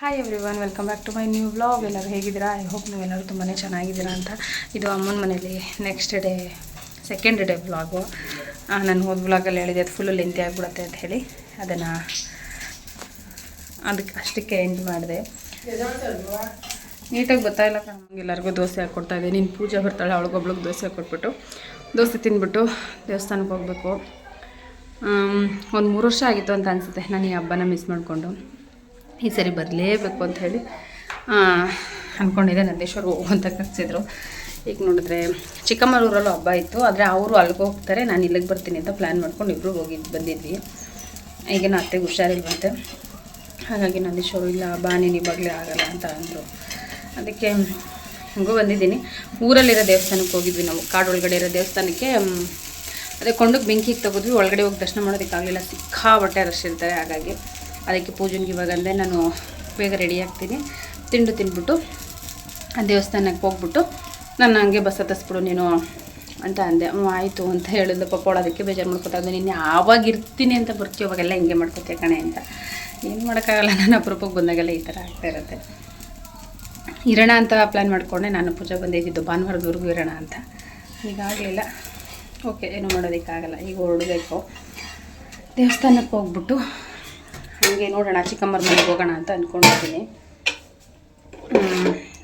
Hi everyone welcome back to my new vlog ಎಲ್ಲರೂ ಹೇಗಿದ್ದೀರಾ? I hope ನೀವೆಲ್ಲರೂ ತುಂಬಾ ಚೆನ್ನಾಗಿದ್ದೀರಾ ಅಂತ. ಇದು ಅಮ್ಮನ ಮನೇಲಿ next day second day blog ನಾನು ಹೋದ ಬ್ಲಾಗಲ್ಲಿ ಹೇಳಿದೆ, ಅದು ಫುಲ್ಲು ಲೆಂತಿ ಆಗಿಬಿಡುತ್ತೆ ಅಂತ ಹೇಳಿ. ಅದನ್ನು ಅದಕ್ಕೆ ಅಷ್ಟಕ್ಕೆ ಎಂಡ್ ಮಾಡಿದೆ. ನೀಟಾಗಿ ಗೊತ್ತಾಯಿಲ್ಲ ಕಣ ಎಲ್ಲರಿಗೂ ದೋಸೆ ಹಾಕ್ಕೊಡ್ತಾ ಇದ್ದೆ ನೀನು ಪೂಜೆ ಬರ್ತಾಳೆ, ಅವಳಿಗೊಬ್ಳಿಗೆ ದೋಸೆ ಹಾಕ್ಕೊಟ್ಬಿಟ್ಟು ದೋಸೆ ತಿಂದ್ಬಿಟ್ಟು ದೇವಸ್ಥಾನಕ್ಕೆ ಹೋಗಬೇಕು. ಒಂದು ಮೂರು ವರ್ಷ ಆಗಿತ್ತು ಅಂತ ಅನಿಸುತ್ತೆ. ನಾನು ಈ ಹಬ್ಬನ ಮಿಸ್ ಮಾಡಿಕೊಂಡು. ಈ ಸರಿ ಬರಲೇಬೇಕು ಅಂತ ಹೇಳಿ ಅಂದ್ಕೊಂಡಿದ್ದೆ ನಂದೇಶ್ವರ್ ಹೋಗು ಅಂತ ಕರೆಸಿದ್ರು. ಈಗ ನೋಡಿದ್ರೆ ಚಿಕ್ಕಮಗಳೂರಲ್ಲೂ ಹಬ್ಬ ಇತ್ತು, ಆದರೆ ಅವರು ಅಲ್ಲಿಗೆ ಹೋಗ್ತಾರೆ, ನಾನು ಇಲ್ಲಿಗೆ ಬರ್ತೀನಿ ಅಂತ ಪ್ಲ್ಯಾನ್ ಮಾಡ್ಕೊಂಡು ಇಬ್ಬರು ಹೋಗಿ ಬಂದಿದ್ವಿ. ಈಗ ನನ್ನ ಅತ್ತೆಗೆ ಹುಷಾರಿಲ್ವಂತೆ. ಹಾಗಾಗಿ ನಂದೀಶ್ವರು ಇಲ್ಲ, ಬಾ, ನೀನು ಇವಾಗಲೇ ಆಗಲ್ಲ ಅಂತ ಅಂದರು. ಅದಕ್ಕೆ ಹಂಗೂ ಬಂದಿದ್ದೀನಿ. ಊರಲ್ಲಿರೋ ದೇವಸ್ಥಾನಕ್ಕೆ ಹೋಗಿದ್ವಿ ನಾವು. ಕಾಡೊಳಗಡೆ ಇರೋ ದೇವಸ್ಥಾನಕ್ಕೆ ಅದೇ ಕೊಂಡಕ್ಕೆ ಬೆಂಕಿಗೆ ತೆಗೆದ್ವಿ. ಒಳಗಡೆ ಹೋಗಿ ದರ್ಶನ ಮಾಡೋದಕ್ಕಾಗಲಿಲ್ಲ. ಸಿಕ್ಕಾಬಟ್ಟೆ ರಶ್ ಇರ್ತಾರೆ, ಹಾಗಾಗಿ. ಅದಕ್ಕೆ ಪೂಜೆಗೆ ಇವಾಗ ಅಂದರೆ ನಾನು ಬೇಗ ರೆಡಿ ಆಗ್ತೀನಿ. ತಿಂಡು ತಿಂದ್ಬಿಟ್ಟು ದೇವಸ್ಥಾನಕ್ಕೆ ಹೋಗ್ಬಿಟ್ಟು ನಾನು ಹಂಗೆ ಬಸ್ ಹತ್ತಿಸ್ಬಿಡು, ನೀನು ಅಂತ ಅಂದೆ. ಆಯಿತು ಅಂತ ಹೇಳಿದ್ಲು. ಪಾಪ ಅದಕ್ಕೆ ಬೇಜಾರು ಮಾಡ್ಕೊತಾ ಇದ್ದೆ ನೀನು ಯಾವಾಗ ಇರ್ತೀನಿ ಅಂತ ಬರ್ತೀವಿ ಅವಾಗೆಲ್ಲ ಹಿಂಗೆ ಮಾಡ್ಕೊತೀಯ ಕಣೆ ಅಂತ. ಏನು ಮಾಡೋಕ್ಕಾಗಲ್ಲ ನಾನು ಅಪರೂಪಕ್ಕೆ ಬಂದಾಗೆಲ್ಲ ಈ ಥರ ಆಗ್ತಾ ಇರುತ್ತೆ. ಇರೋಣ ಅಂತ ಪ್ಲ್ಯಾನ್ ಮಾಡಿಕೊಂಡೆ. ನಾನು ಪೂಜೆ ಬಂದಿದ್ದು ಭಾನುವಾರದವರೆಗೂ ಇರೋಣ ಅಂತ. ಈಗಾಗಲಿಲ್ಲ ಓಕೆ ಏನೂ ಮಾಡೋದಕ್ಕಾಗಲ್ಲ. ಈಗ ಹೊರಡಬೇಕು. ದೇವಸ್ಥಾನಕ್ಕೆ ಹೋಗ್ಬಿಟ್ಟು ಹಾಗೆ ನೋಡೋಣ ಚಿಕ್ಕಮ್ಮರ ಮನೆಗೆ ಹೋಗೋಣ ಅಂತ ಅಂದ್ಕೊಂಡಿದ್ದೀನಿ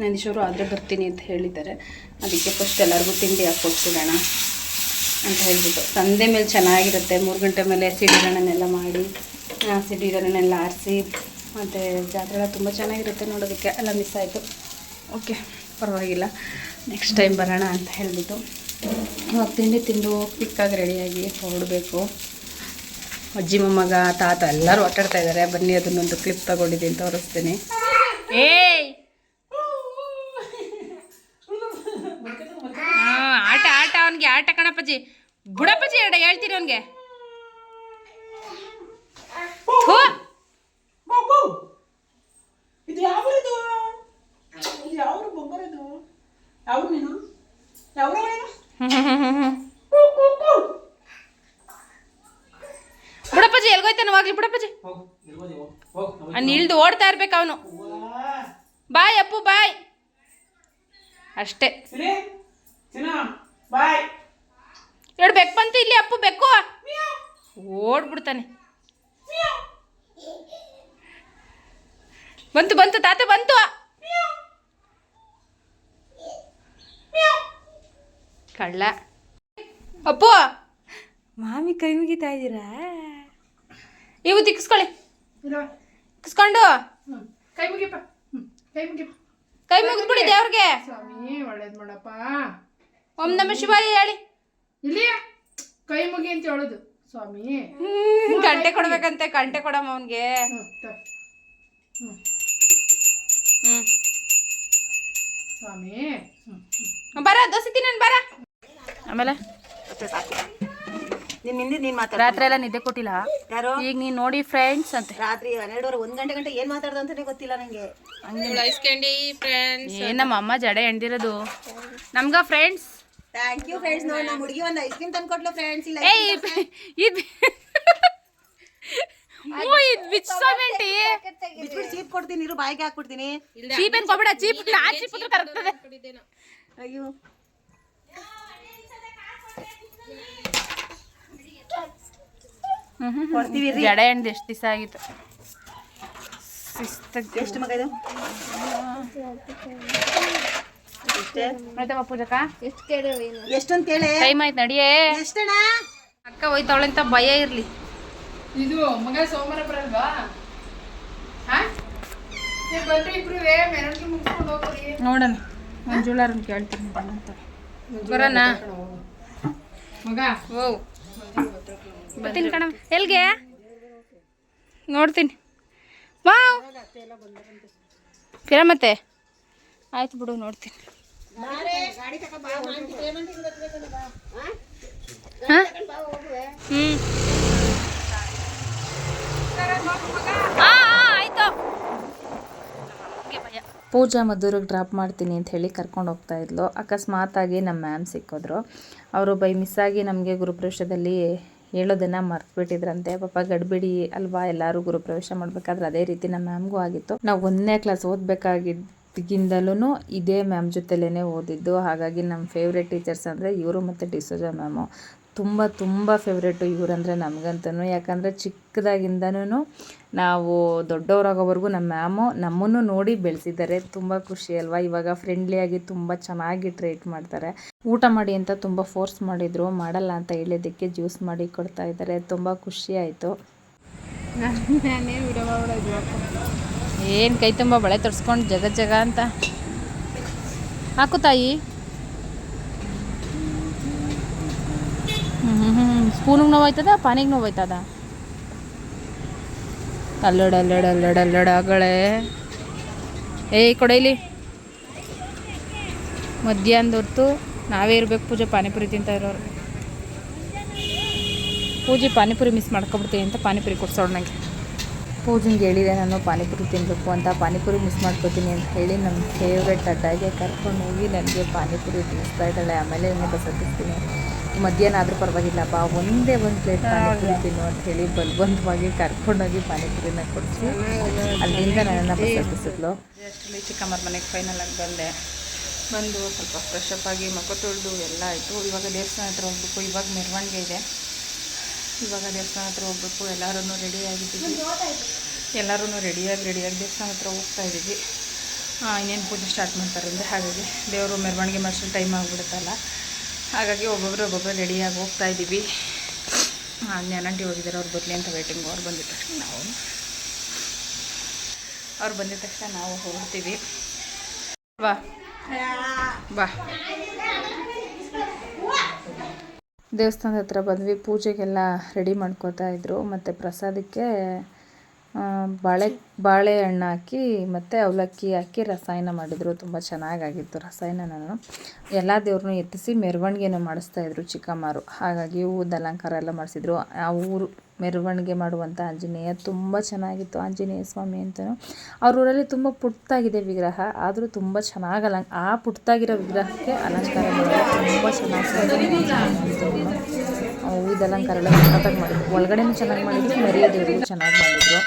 ನಂದೀಶವರು ಆದರೆ ಬರ್ತೀನಿ ಅಂತ ಹೇಳಿದ್ದಾರೆ. ಅದಕ್ಕೆ ಫಸ್ಟ್ ಎಲ್ಲರಿಗೂ ತಿಂಡಿ ಹಾಕ್ಕೊಡ್ತಿಡೋಣ ಅಂತ ಹೇಳ್ಬಿಟ್ಟು. ಸಂದೆ ಮೇಲೆ ಚೆನ್ನಾಗಿರುತ್ತೆ. ಮೂರು ಗಂಟೆ ಮೇಲೆ ಸಿಡಿರಣನೆಲ್ಲ ಮಾಡಿ ಸಿಡಿರಣನೆಲ್ಲ ಆರಿಸಿ, ಮತ್ತು ಜಾತ್ರೆ ಎಲ್ಲ ತುಂಬ ಚೆನ್ನಾಗಿರುತ್ತೆ ನೋಡೋದಕ್ಕೆ. ಎಲ್ಲ ಮಿಸ್ ಆಯಿತು. ಓಕೆ ಪರವಾಗಿಲ್ಲ. ನೆಕ್ಸ್ಟ್ ಟೈಮ್ ಬರೋಣ ಅಂತ ಹೇಳಿಬಿಟ್ಟು. ಇವಾಗ ತಿಂಡಿ ತಿಂದು ಪಿಕ್ಕಾಗಿ ರೆಡಿಯಾಗಿ ಹೊರಡಬೇಕು. ಅಜ್ಜಿ ಮೊಮ್ಮಗ ತಾತ ಎಲ್ಲರೂ ಆಟಾಡ್ತಾ ಇದ್ದಾರೆ. ಬನ್ನಿ ಅದನ್ನೊಂದು ಕ್ಲಿಪ್ ತಗೊಂಡಿದ್ದೀನಿ ತೋರಿಸ್ತೀನಿ. ಏಯ್! ಹಾ, ಆಟ ಆಟ ಅವನಿಗೆ ಆಟ ಕಣಪ್ಪಜಿ ಬುಡಪ್ಪಜಿ ಎರಡ ಹೇಳ್ತೀನಿ ಅವನಿಗೆ. ಯಾವ ಎಲ್ಗೋಯ್ತಾನ ಹೋಗ್ಲಿ ಬಿಡಪ್ಪಾಜಿ ಹೋಗು ಇರ್ಬೋದು ಹೋಗು ಹೋಗು ಅವ್ನು ಇಳ್ದು ಓಡ್ತಾ ಇರ್ಬೇಕು ಅವನು. ಬಾಯ್ ಅಪ್ಪು ಬಾಯ್. ಅಷ್ಟೇ. ಎರಡು ಬೆಕ್ಕು ಬಂತು ಇಲ್ಲಿ ಅಪ್ಪು ಬೆಕ್ಕು. ಓಡ್ಬಿಡ್ತಾನೆ. ಬಂತು ಬಂತು ತಾತ ಬಂತು. ಕಳ್ಳ. ಅಪ್ಪು. ಮಾಮಿ ಕೈ ಮುಗಿತಾ ಇದ್ದೀರಾ ಇವು ತಿಕ್ಸ್ಕೊಳ್ಳಿ. ತಿಕ್ಸ್ಕೊಂಡು. ಹ್ಞೂ ಕೈ ಮುಗಿಯಪ್ಪ. ಹ್ಞೂ ಕೈ ಮುಗಿಯಪ್ಪ. ಕೈ ಮುಗಿದ್ಬಿಡಿ ದೇವ್ರಿಗೆ. ಸ್ವಾಮಿ ಒಳ್ಳೇದು ಮಾಡಪ್ಪ. ಓಂ ನಮ ಶಿವಾಯ ಹೇಳಿ. ಇಲ್ಲಿ ಕೈ ಮುಗಿ ಅಂತ ಹೇಳೋದು. ಸ್ವಾಮಿ. ಗಂಟೆ ಕೊಡ್ಬೇಕಂತೆ ಗಂಟೆ ಕೊಡಮ್ಮ ಅವನ್ಗೆ. ಸ್ವಾಮಿ. ಹ್ಞೂ ಬರ ದೋಸೆ ತಿನ್ನ ಬರ. ಆಮೇಲೆ. ನಿನ್ ಹಿಂದೆ ನೀನ್ ಮಾತಾಡ ರಾತ್ರಿ ಎಲ್ಲ ನಿದ್ದೆ ಕೊಟ್ಟಿಲ್ಲ? ಯಾರು? ಈಗ ನೀನ್ ನೋಡಿ ಫ್ರೆಂಡ್ಸ್ ಅಂತ. ರಾತ್ರಿ ಹನ್ನೆರಡುವರೆ ಒಂದ್ ಗಂಟೆ ಗಂಟೆ ಏನ್ ಮಾತಾಡ್ದ ಅಂತಾನೆ ಗೊತ್ತಿಲ್ಲ ನಂಗೆ. ಏನ್ ನಮ್ಮ ಅಮ್ಮ ಜಡೆ ಎಂದಿರೋದು ನಮ್ಗ ಫ್ರೆಂಡ್ಸ್ ಥ್ಯಾಂಕ್ ಯು ಫ್ರೆಂಡ್ಸ್ ನೋಡಿ ನಮ್ಮ ಹುಡುಗಿ ಒಂದು ಐಸ್ ಕ್ರೀಮ್ ತಂದ್ಕೊಟ್ಲು ಫ್ರೆಂಡ್ಸ್ ಇಲ್ಲ ಏಯ್ ಇದು ಓ ಇದು ಚೀಪ್ ಕೊಡ್ತೀನಿ ಇರು ಬಾಯಿಗೆ ಹಾಕ್ಬಿಡ್ತೀನಿ. ಚೀಪ್ ಏನ್ ಕೊಬಿಡ ಚೀಪ್ ನಾ ಅಯ್ಯೋ. ಕೊಡ್ತೀವಿ ರೀ. ಜಡೆ ಎಂಡ್ ಎಷ್ಟು ದಿವಸ ಆಗಿತ್ತು? ಶಿಸ್ತ ಎಷ್ಟು ಮಗ ಇದು? ಎಷ್ಟೇ? ಆಯ್ತಮ್ಮ ಪೂಜಕ? ಎಷ್ಟೊಂದ್ ಕೇಳೆ. ಟೈಮ್ ಆಯ್ತು ನಡಿಯೇ. ಅಕ್ಕ ಹೋಯ್ತಾವಳೆ ಅಂತ ಭಯ ಇರ್ಲಿ. ಇದು ಮಗ ಸೋಮವಾರ ಬರಲ್ವಾ? ನೋಡೋಣ. ಮಂಜುಳಾರನ್ ಕೇಳ್ತೀನಿ ಅಂತ. ಬರೋಣ. ಮಗ. ಓ ಬರ್ತೀನಿ ಕಣಮ್ಮ. ಎಲ್ಗೆ? ನೋಡ್ತೀನಿ. ವಾವ್. ಕಿರ ಮತ್ತೆ ಆಯ್ತು ಬಿಡು, ನೋಡ್ತೀನಿ. ಹಾ? ಆಯ್ತು. ಪೂಜಾ ಮಧುರಿಗೆ ಡ್ರಾಪ್ ಮಾಡ್ತೀನಿ ಅಂತ ಹೇಳಿ ಕರ್ಕೊಂಡು ಹೋಗ್ತಾ ಇದ್ಲು. ಅಕಸ್ಮಾತಾಗಿ ನಮ್ಮ ಮ್ಯಾಮ್ ಸಿಕ್ಕಿದ್ರು. ಅವರು ಬೈ ಮಿಸ್ಸಾಗಿ ನಮಗೆ ಗುರುಪ್ರವೇಶದಲ್ಲಿ ಹೇಳೋದನ್ನು ಮರ್ತ್ಬಿಟ್ಟಿದ್ರಂತೆ. ಪಾಪ ಗಡ್ಬಿಡಿ ಅಲ್ವಾ? ಎಲ್ಲರೂ ಗುರುಪ್ರವೇಶ ಮಾಡಬೇಕಾದ್ರೆ ಅದೇ ರೀತಿ ನಮ್ಮ ಮ್ಯಾಮ್ಗೂ ಆಗಿತ್ತು. ನಾವು ಒಂದನೇ ಕ್ಲಾಸ್ ಓದಬೇಕಾಗಿದ್ದಾಗಿಂದಲೂ ಇದೇ ಮ್ಯಾಮ್ ಜೊತೆಲೇ ಓದಿದ್ದು. ಹಾಗಾಗಿ ನಮ್ಮ ಫೇವ್ರೆಟ್ ಟೀಚರ್ಸ್ ಅಂದರೆ ಇವರು ಮತ್ತು ಡಿಸೋಜಾ ಮ್ಯಾಮು. ತುಂಬ ತುಂಬ ಫೇವ್ರೇಟು ಇವರಂದರೆ ನಮಗಂತೂ ಯಾಕಂದರೆ ಚಿಕ್ಕದಾಗಿಂದನೂ ನಾವು ದೊಡ್ಡವರಾಗೋವರೆಗೂ ನಮ್ಮ ಮ್ಯಾಮು ನಮ್ಮನ್ನು ನೋಡಿ ಬೆಳೆಸಿದ್ದಾರೆ. ತುಂಬ ಖುಷಿ ಅಲ್ವಾ? ಇವಾಗ ಫ್ರೆಂಡ್ಲಿಯಾಗಿ ತುಂಬ ಚೆನ್ನಾಗಿ ಟ್ರೀಟ್ ಮಾಡ್ತಾರೆ. ಊಟ ಮಾಡಿ ಅಂತ ತುಂಬ ಫೋರ್ಸ್ ಮಾಡಿದರು. ಮಾಡಲ್ಲ ಅಂತ ಹೇಳಿದ್ದಕ್ಕೆ ಜ್ಯೂಸ್ ಮಾಡಿ ಕೊಡ್ತಾ ಇದ್ದಾರೆ. ತುಂಬ ಖುಷಿ ಆಯಿತು. ಏನು ಕೈ ತುಂಬ ಬಳೆ ತೊಡ್ಸ್ಕೊಂಡು ಜಗ ಜಗ ಅಂತ. ಹಾಕು ತಾಯಿ ಹ್ಞೂ ಹ್ಞೂ ಸ್ಪೂನಿಗೆ ನೋವು ಆಯ್ತದ ಪಾನಿಗೆ ನೋವು ಆಯ್ತದ ಅಲ್ಲಡ ಅಲ್ಲಡ ಅಲ್ಲಡ ಅಲ್ಲಡ ಅಗಳೇ ಏಯ್ ಕೊಡೈಲಿ ಮಧ್ಯಾಹ್ನದ ಹೊರ್ತು ನಾವೇ ಇರ್ಬೇಕು ಪೂಜೆ, ಪಾನಿಪುರಿ ತಿಂತಾ ಇರೋರು. ಪೂಜೆ, ಪಾನಿಪುರಿ ಮಿಸ್ ಮಾಡ್ಕೊಬಿಡ್ತೀನಿ ಅಂತ ಪಾನಿಪುರಿ ಕೊಡ್ಸೋಣ ನನಗೆ ಪೂಜೆಗೆ ಹೇಳಿದೆ ನಾನು, ಪಾನಿಪುರಿ ತಿನ್ನಬೇಕು ಅಂತ, ಪಾನಿಪುರಿ ಮಿಸ್ ಮಾಡ್ಕೋತೀನಿ ಅಂತ ಹೇಳಿ ನಮ್ಮ ಫೇವ್ರೆಟ್ ಅಡ್ಡಾಗೆ ಕರ್ಕೊಂಡು ಹೋಗಿ ನನಗೆ ಪಾನಿಪುರಿ ತಿನ್ನಿಸ್ತಾ ಇದ್ದಾಳೆ. ಆಮೇಲೆ ಇನ್ನೂ ಬಸತ್ತಿಸ್ತೀನಿ ಮಧ್ಯಾಹ್ನ ಆದರೂ ಪರವಾಗಿಲ್ಲ ಬಾ ಒಂದೇ ಒಂದು ಪ್ಲೇಟ್ ಪಾನಿಪುರಿ ತಿನ್ನು ಅಂತ ಹೇಳಿ ಬಲವಂತವಾಗಿ ಕರ್ಕೊಂಡೋಗಿ ಪಾನಿಪುರಿನ ಕೊಡಿಸಿ. ಅಲ್ಲಿಂದ ನನ್ನನ್ನು ಬಸತ್ತಿಸಿದ್ಲು ಅಷ್ಟರಲ್ಲಿ ಚಿಕ್ಕಮ್ಮರ ಮನೆಗೆ ಫೈನಲ್ ಆಗಿ ಬಂದೆ. ಬಂದು ಸ್ವಲ್ಪ ಫ್ರೆಶ್ ಅಪ್ ಆಗಿ ಮಕ್ಕ ತೊಳೆದು ಎಲ್ಲ ಆಯಿತು. ಇವಾಗ ದೇವಸ್ಥಾನ ಹತ್ರ ಹೋಗ್ಬೇಕು ಇವಾಗ ಮೆರವಣಿಗೆ ಇದೆ. ಇವಾಗ ದೇವಸ್ಥಾನ ಹತ್ರ ಹೋಗ್ಬೇಕು ಎಲ್ಲರೂ ರೆಡಿ ಆಗಿದ್ದೀವಿ. ಎಲ್ಲರೂ ರೆಡಿಯಾಗಿ ರೆಡಿಯಾಗಿ ದೇವಸ್ಥಾನ ಹತ್ರ ಹೋಗ್ತಾ ಇದ್ದೀವಿ. ಇನ್ನೇನು ಪೂಜೆ ಸ್ಟಾರ್ಟ್ ಮಾಡ್ತಾರೆ ಅಂದರೆ ಹಾಗಾಗಿ ದೇವರು ಮೆರವಣಿಗೆ ಮಾಡಿಸೋ ಟೈಮ್ ಆಗಿಬಿಡುತ್ತಲ್ಲ. ಹಾಗಾಗಿ ಒಬ್ಬೊಬ್ಬರು ಒಬ್ಬೊಬ್ಬರು ರೆಡಿಯಾಗಿ ಹೋಗ್ತಾ ಇದ್ದೀವಿ. ಜ್ಞಾನಂಟಿ ಹೋಗಿದ್ದಾರೆ, ಅವ್ರು ಬರಲಿ ಅಂತ ವೇಟಿಂಗು ಅವ್ರು ಬಂದಿದ್ದ ತಕ್ಷಣ ನಾವು. ಅವ್ರು ಬಂದಿದ ತಕ್ಷಣ ನಾವು ಹೋಗ್ತೀವಿ ಬಾ. ಬಾ. ದೇವಸ್ಥಾನದ ಹತ್ರ ಬಂದ್ವಿ, ಪೂಜೆಗೆಲ್ಲ ರೆಡಿ ಮಾಡ್ಕೋತಾ ಇದ್ರು, ಮತ್ತು ಪ್ರಸಾದಕ್ಕೆ ಬಾಳೆ, ಬಾಳೆಹಣ್ಣು ಹಾಕಿ ಮತ್ತು ಅವಲಕ್ಕಿ ಹಾಕಿ ರಸಾಯನ ಮಾಡಿದರು. ತುಂಬ ಚೆನ್ನಾಗಾಗಿತ್ತು ನಾನು. ಎಲ್ಲ ದೇವ್ರನ್ನೂ ಎತ್ತಿಸಿ ಮೆರವಣಿಗೆನೂ ಮಾಡಿಸ್ತಾಯಿದ್ರು ಚಿಕ್ಕಮ್ಮರು. ಹಾಗಾಗಿ ಹೂವದ ಅಲಂಕಾರ ಎಲ್ಲ ಮಾಡಿಸಿದ್ರು. ಆ ಊರು ಮೆರವಣಿಗೆ ಮಾಡುವಂಥ ಆಂಜನೇಯ ತುಂಬ ಚೆನ್ನಾಗಿತ್ತು. ಆಂಜನೇಯ ಸ್ವಾಮಿ ಅಂತಲೂ ಅವ್ರ ಊರಲ್ಲಿ ತುಂಬ ಪುಟ್ಟಾಗಿದೆ ವಿಗ್ರಹ. ಆದರೂ ತುಂಬ ಚೆನ್ನಾಗಿ ಅಲಂ ಆ ಪುಟ್ಟಾಗಿರೋ ವಿಗ್ರಹಕ್ಕೆ ಅಲಂಕಾರ ಮಾಡೋದು ತುಂಬ ಚೆನ್ನಾಗಿ ಹೂವಿದ ಅಲಂಕಾರ ಎಲ್ಲ ಸಖತ್ತಾಗಿ ಮಾಡಿದ್ರು. ಒಳಗಡೆನೂ ಚೆನ್ನಾಗಿ ಮಾಡಿದ್ರು ಮರಿಯ ದೇವರಿಗೂ ಚೆನ್ನಾಗಿ ಮಾಡಿದ್ರು.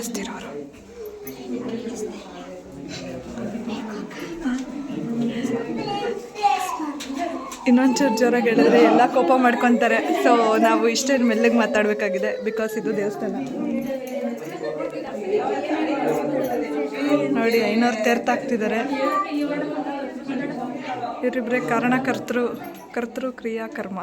ಮಾಡಿಸ್ತಿರೋರು. ಇನ್ನೊಂಚೂರು ಜ್ವರ ಹೇಳಿದ್ರೆ ಎಲ್ಲ ಕೋಪ ಮಾಡ್ಕೊತಾರೆ. ಸೊ ನಾವು ಇಷ್ಟೇ ಮೆಲ್ಲಗೆ ಮಾತಾಡಬೇಕಾಗಿದೆ ಬಿಕಾಸ್ ಇದು ದೇವಸ್ಥಾನ. ನೋಡಿ, ಐನೂರು ತೀರ್ಥಾಗ್ತಿದ್ದಾರೆ ಇವರಿಬ್ಬರೇ ಕಾರಣಕರ್ತೃ ಕರ್ತೃ, ಕ್ರಿಯಾ, ಕರ್ಮ.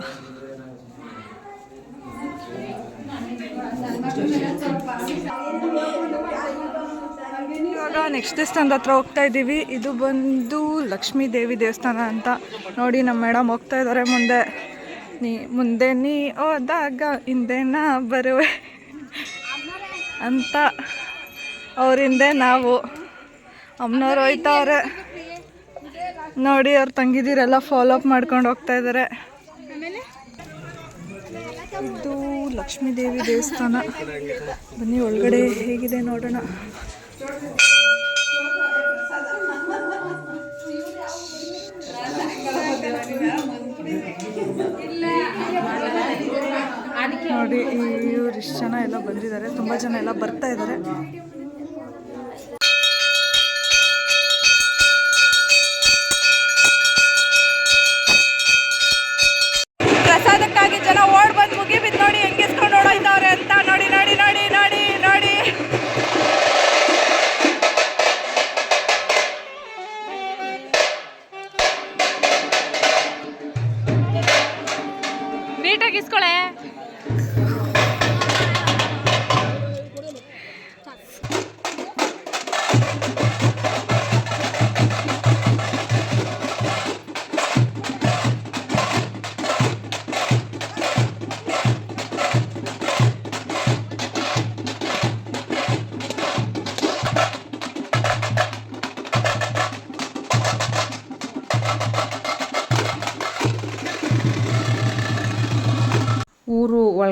ಇವಾಗ ನೆಕ್ಸ್ಟ್ ದೇವಸ್ಥಾನದ ಹತ್ರ ಹೋಗ್ತಾ ಇದ್ದೀವಿ. ಇದು ಬಂದು ಲಕ್ಷ್ಮೀ ದೇವಿ ದೇವಸ್ಥಾನ ಅಂತ ನೋಡಿ ನಮ್ಮ ಮೇಡಮ್ ಹೋಗ್ತಾ ಇದ್ದಾರೆ ಮುಂದೆ. ನೀ ಮುಂದೆ ನೀ ಹೋದಾಗ ಹಿಂದೆ ನಾ ಬರುವೆ ಅಂತ ಅವ್ರ ಹಿಂದೆ ನಾವು. ಅಮ್ಮನವ್ರು ಹೋಯ್ತವ್ರೆ. ನೋಡಿ ಅವ್ರು ತಂಗಿದಿರೆಲ್ಲ ಫಾಲೋ ಅಪ್ ಮಾಡ್ಕೊಂಡು ಹೋಗ್ತಾ ಇದ್ದಾರೆ ಇದು ಲಕ್ಷ್ಮೀ ದೇವಿ ದೇವಸ್ಥಾನ. ಬನ್ನಿ, ಒಳಗಡೆ ಹೇಗಿದೆ ನೋಡೋಣ. ನೋಡಿ ಇವ್ರು ಇಷ್ಟು ಜನ ಎಲ್ಲ ಬಂದಿದ್ದಾರೆ. ತುಂಬ ಜನ ಎಲ್ಲ ಬರ್ತಾ ಇದ್ದಾರೆ.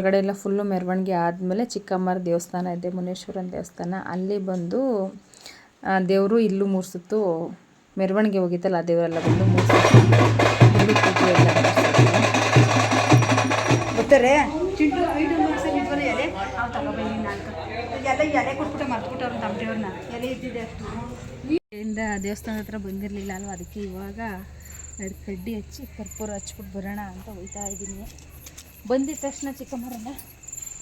ಊರು ಒಳಗಡೆ ಎಲ್ಲ ಫುಲ್ಲು ಮೆರವಣಿಗೆ ಆದಮೇಲೆ ಚಿಕ್ಕಮ್ಮರ ದೇವಸ್ಥಾನ ಇದೆ ಮುನೇಶ್ವರನ ದೇವಸ್ಥಾನ. ಅಲ್ಲಿ ಬಂದು ದೇವರು ಇಲ್ಲೂ ಮೂರು ಸುತ್ತು ಮೆರವಣಿಗೆ ಹೋಗಿತ್ತಲ್ಲ ಆ ದೇವರೆಲ್ಲ ಬಂದು ಮೂರು ಸುತ್ತು ಇಲ್ಲಿ ಪೂಜೆ ಎಲ್ಲ ಮಾಡಿಸ್ತಾರೆ. ಚಿಂಟು ಐಟಮ್ ಬಾಕ್ಸಲ್ಲಿ ಇದ್ವಲ್ಲ ಎಲೆ ಅವು ತಗೊಬಂದಿ ನಾಲ್ಕು. ಎಲ್ಲ ಎಲೆ ಕೊಟ್ಬಿಟ್ಟು ಮರ್ತ್ಬಿಟ್ಟವ್ರು ನಮ್ಮ ದೇವ್ರನ್ನ ಎಲೆ ಇದ್ದಿದೆ ಅಷ್ಟು. ಇಂದ ದೇವಸ್ಥಾನದ ಹತ್ರ ಬಂದಿರಲಿಲ್ಲ ಅಲ್ವ? ಅದಕ್ಕೆ ಇವಾಗ ಎರಡು ಕಡ್ಡಿ ಹಚ್ಚಿ ಕರ್ಪೂರ ಹಚ್ಬಿಟ್ಟು ಬರೋಣ ಅಂತ ಹೋಯ್ತಾ ಇದ್ದೀನಿ. ಬಂದಿದ ತಕ್ಷಣ ಚಿಕ್ಕಮ್ಮರನ್ನ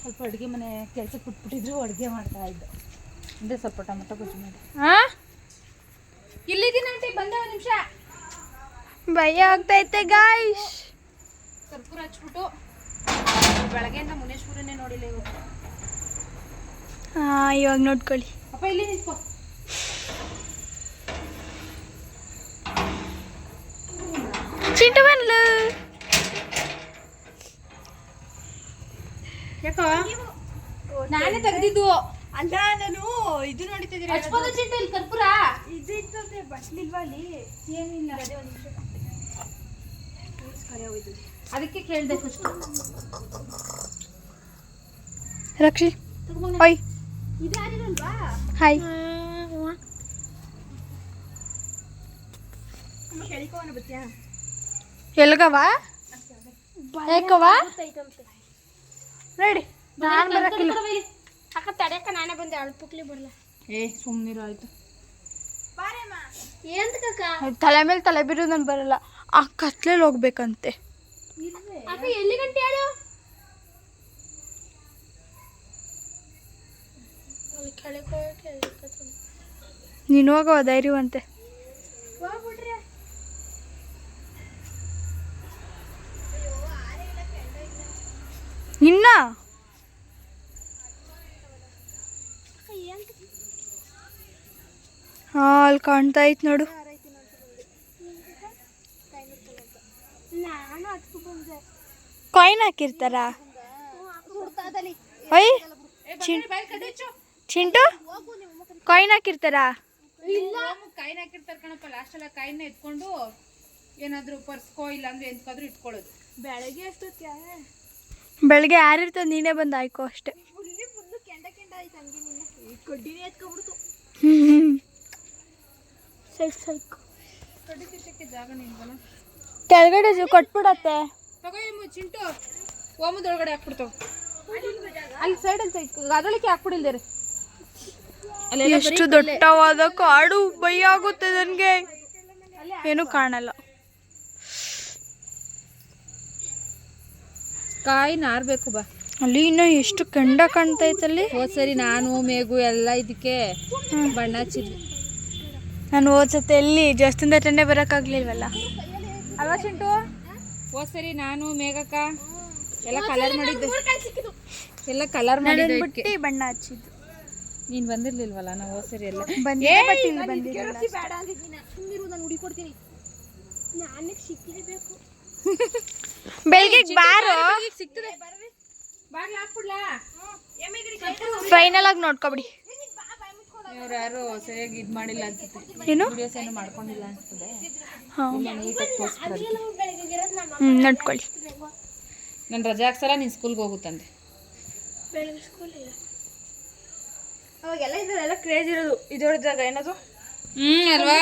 ಸ್ವಲ್ಪ ಅಡುಗೆ ಮನೆ ಕೆಲಸಕ್ಕೆ ಬಿಟ್ಬಿಟ್ಟಿದ್ರು ಅಡುಗೆ ಮಾಡ್ತಾ ಇದ್ದೆ. ಅಂದರೆ ಸ್ವಲ್ಪ ಟೊಮೆಟೊ ಗೊಜ್ಜು ಮಾಡಿ. ಇಲ್ಲಿದ್ದೀನಿ ಆಂಟಿ ಬಂದೆ ಒಂದು ನಿಮಿಷ. ಭಯ ಆಗ್ತೈತೆ ಗಾಯ್ಸ್ ಕರ್ಪೂರ ಹಚ್ಬಿಟ್ಟು ಬೆಳಗ್ಗೆಯಿಂದ ಮುನೇಶ್ವರನೇ ನೋಡಿಲ್ಲ ಇವತ್ತು ಹಾಂ ಇವಾಗ ನೋಡ್ಕೊಳ್ಳಿ. ಅಪ್ಪ ಇಲ್ಲಿ ನಿಂತ್ಕೋ. ಚಿಂಟು ಬಂದ್ಲು ಯಾಕೋ? ನಾನೇ ತೆಗ್ದಿದ್ದು. ಅಲ್ಲ ನಾನು ಇದು ನೋಡಿತಿದ್ದೀನಿ ಹಚ್ಬೋದು ಚಿಂಟು ಇಲ್ಲಿ ಕರ್ಪೂರ? ಇದು ಇರ್ತದೆ ಬಟ್ಲಿಲ್ವಾ ಅಲ್ಲಿ? ಏನಿಲ್ಲ. ಅದೇ ಒಂದು ನಿಮಿಷ. ಕರೆ ಹೋಯ್ತು. ಅದಕ್ಕೆ ಕೇಳಿದೆ ಫಸ್ಟ್. ರಕ್ಷಿ ಓಯ್ ಹಾಯ್. ಎಲ್ಗವ? ಯಾಕವ ರೆಡಿ. ನಾನು ಬರಕ್ಕಿಲ್ಲ ಅಕ್ಕ ತಡೆಯಕ್ಕ ನಾನೇ ಬಂದೆ. ಅಳ್ಪುಕ್ಲಿ ಬರಲ್ಲ ಏ ಸುಮ್ಮನಿರು ಆಯ್ತು. ತಲೆ ಮೇಲೆ ತಲೆ ಬಿರು ನಾನು ಬರಲ್ಲ. ಆ ಕತ್ಲೆಲ್ಲಿ ಹೋಗ್ಬೇಕಂತೆ. ಎಲ್ಲಿ ಗಂಟೆ ಹೇಳು ನೀನು ಹೋಗುವ ಧೈರ್ಯವಂತೆ. ಹೋಗ್ಬಿಟ್ರೆ ಇನ್ನ? ಹಾ ಅಲ್ಲಿ ಕಾಣ್ತಾ ಐತ್ ನೋಡು. ನಾನು ಹತ್ಕೊ ಬಂದೆ ಕಾಯಿನ್ ಹಾಕಿರ್ತಾರ ಚಿಂ- ಚಿಂಟು? ಕಾಯಿನ್ ಹಾಕಿರ್ತಾರ? ಕಾಯಿನ್ ಹಾಕಿರ್ತಾರ ಕಣಪ್ಪ ಲಾಸ್ಟ್ ಎಲ್ಲ ಕಾಯಿನ ಎತ್ಕೊಂಡು ಏನಾದ್ರು ಪರ್ಸ್ಕೋ ಇಲ್ಲ ಅಂದ್ರೆ ಎಂತಕಾದ್ರೂ ಇಟ್ಕೊಳ್ಳೋದು. ಬೆಳಗ್ಗೆ ಎಷ್ಟು ಬೆಳಗ್ಗೆ ಯಾರಿರ್ತದೆ ನೀನೇ ಬಂದು ಆಯ್ಕೋ ಅಷ್ಟೇ. ಕೆಳಗಡೆ ಜೊ- ಕೊಟ್ಬಿಡತ್ತೆ. ಚಿಂಟು ಓಮದೊಳಗಡೆ ಹಾಕ್ಬಿಡ್ತಾವ ಅಲ್ಲಿ ಸೈಡ್ ಅಂತ ಹಾಕ್ಬಿಡಿಲ್ದೇರಿ ಹಾಕ್ಬಿಡಿಲ್ದೇರೆ ಎಷ್ಟು ದೊಡ್ಡವಾದ ಕಾಡು ಭಯ ಆಗುತ್ತೆ ನನಗೆ. ಏನು ಕಾಣಲ್ಲ. ಕಾಯಿ ನಾರ್ಬೇಕು ಬಾ. ಅಲ್ಲಿ ಇನ್ನೂ ಎಷ್ಟು ಕೆಂಡ ಕಾಣ್ತೈತಲ್ಲಿ? ಹೋದ್ ಸರಿ ನಾನು ಮೇಗು ಎಲ್ಲ ಇದಕ್ಕೆ ಬಣ್ಣ ಹಚ್ಚಿದ್ವಿ. ನಾನು ಓದ್ಸತ್ತೆ ಎಲ್ಲಿ ಜಾಸ್ತಿಯಿಂದ ಹತ್ರನೇ ಬರೋಕ್ಕಾಗ್ಲಿಲ್ವಲ್ಲ ಅಲ್ವಾ ಚಿಂಟು? ಹೋದ್ ಸರಿ ನಾನು ಮೇಘಕ್ಕ ಎಲ್ಲ ಕಲರ್ ಮಾಡಿದ್ದೆ. ಎಲ್ಲ ಕಲರ್ ಮಾಡಿದ್ದೆ ಇದಕ್ಕೆ. ಬಣ್ಣ ಹಚ್ಚಿದ್ದು. ನೀನ್ ಬಂದಿರ್ಲಿಲ್ವಲ್ಲ ನಾವು ಹೋದ್ ಸರಿ ಎಲ್ಲ. ಬಂದಿದೆ ಬಟ್ ಇಲ್ಲಿ ಬಂದಿರಲ್ಲ. ಬೇಡ ಅಂದಿದ್ದೀನ. ಸುಮ್ಮನಿರು ನಾನು ನನಗೆ ಸಿಕ್ಕಲೇಬೇಕು ಬೆಳಗ್ಗೆ ಬಾರು. ಸಿಗ್ತದೆ. ಬಾಗ್ಲ ಹಾಕ್ಬಿಡ್ಲಾ? ಫೈನಲ್ ಆಗಿ ನೋಡ್ಕೊಬಿಡಿ. ಇವ್ರು ಯಾರು ಸರಿಯಾಗಿ ಇದ್ ಮಾಡಿಲ್ಲ ಅನ್ಸುತ್ತೆ. ಏನು? ವಿಡಿಯೋಸ್ ಏನು ಮಾಡ್ಕೊಂಡಿಲ್ಲ ಹಾಂ. ಹ್ಞೂ ನೋಡ್ಕೊಳ್ಳಿ. ನಾನು ರಜಾ ಹಾಕ್ಸಲ್ಲ ನೀನು ಸ್ಕೂಲ್ಗೆ ಅವಾಗೆಲ್ಲ ಇದೆಲ್ಲ ಕ್ರೇಜ್ ಇರೋದು. ಇದೊಳದಾಗ ಏನದು? ಹ್ಮ್ ಅಲ್ವಾ?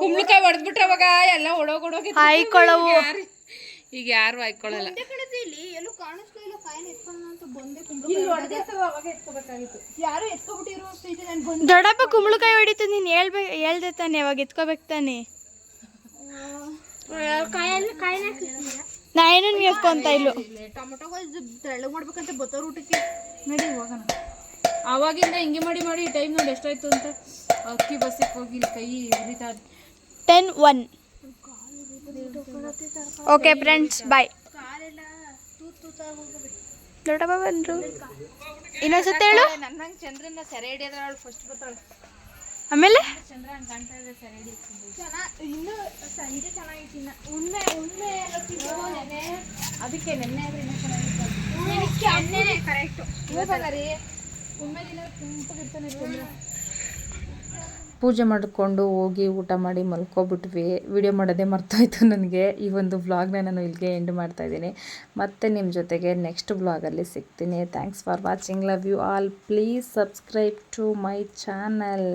ಕುಂಬಳಕಾಯಿ ಹೊಡೆದ್ಬಿಟ್ರೆ ಅವಾಗ ಎಲ್ಲ ಒಡೋಗಿ ಹಾಯ್ಕೊಳ್ಳವು. ಈಗ ಯಾರು ಹಾಕೊಳ್ಳಲ್ಲ ದೊಡ್ಡಪ್ಪ ಕುಂಬಳಕಾಯಿ ಹೊಡಿತು ನೀನು ಹೇಳ್ಬೇಕು ಹೇಳ್ದೆ ತಾನೆ ಅವಾಗ ಎತ್ಕೋಬೇಕು ತಾನೆ. ನಾ ಏನು ಎತ್ಕೊಂತ ಇಲ್ಲ. ಟೊಮೊಟೊ ತೆಳ್ಳಗ್ ಮಾಡ್ಬೇಕಂತ ಬತ್ತೋರ್ ಊಟಕ್ಕೆ. ನಡಿ ಹೋಗೋಣ. ಅವಾಗಿಂದ ಹಿಂಗೆ ಮಾಡಿ ಮಾಡಿ ಟೈಮ್ ನೋಡಿ ಎಷ್ಟಾಯ್ತು ಅಂತ. ಅಕ್ಕಿ ಬಸ್ಸಿಗೆ ಹೋಗಿ ಕೈ ಉರಿತಾ ಇದೆ. Ten one okay friends bye ದೊಡ್ಡಪ್ಪ ಬಂದರು. ಇನ್ನೊಂದ್ಸತಿ ಹೇಳು. ನನ್ನಂಗೆ ಚಂದ್ರನ ಸೆರೆ ಹಿಡಿಯೋದ್ರ ಅವಳು ಫಸ್ಟ್ ಬರ್ತಾಳೆ ಆಮೇಲೆ ಇನ್ನು ಸಂಜೆ ಚೆನ್ನಾಗಿತ್ತು. ಇನ್ನ ಉಣ್ಣೆ ಉಣ್ಣೆ ನೆನೆ ಅದಕ್ಕೆ ನೆನ್ನೆ ಆದ್ರೆ ಇನ್ನೂ ಚೆನ್ನಾಗಿತ್ತು. ಕರೆಕ್ಟು ರೀ ಉಣ್ಣೆ ದಿನ ತುಂಬಗಿರ್ತಾನೆ ಚಂದ್ರ ಪೂಜೆ ಮಾಡಿಕೊಂಡು ಹೋಗಿ ಊಟ ಮಾಡಿ ಮಲ್ಕೊಬಿಟ್ವಿ. ವಿಡಿಯೋ ಮಾಡೋದೇ ಮರ್ತೋಯ್ತು ನನಗೆ. ಈ ಒಂದು ವ್ಲಾಗ್ನ ನಾನು ಇಲ್ಲಿಗೆ ಎಂಡ್ ಮಾಡ್ತಾಯಿದ್ದೀನಿ ಮತ್ತೆ ನಿಮ್ಮ ಜೊತೆಗೆ ನೆಕ್ಸ್ಟ್ ವ್ಲಾಗಲ್ಲಿ ಸಿಗ್ತೀನಿ. Thanks for watching love you all please subscribe to my channel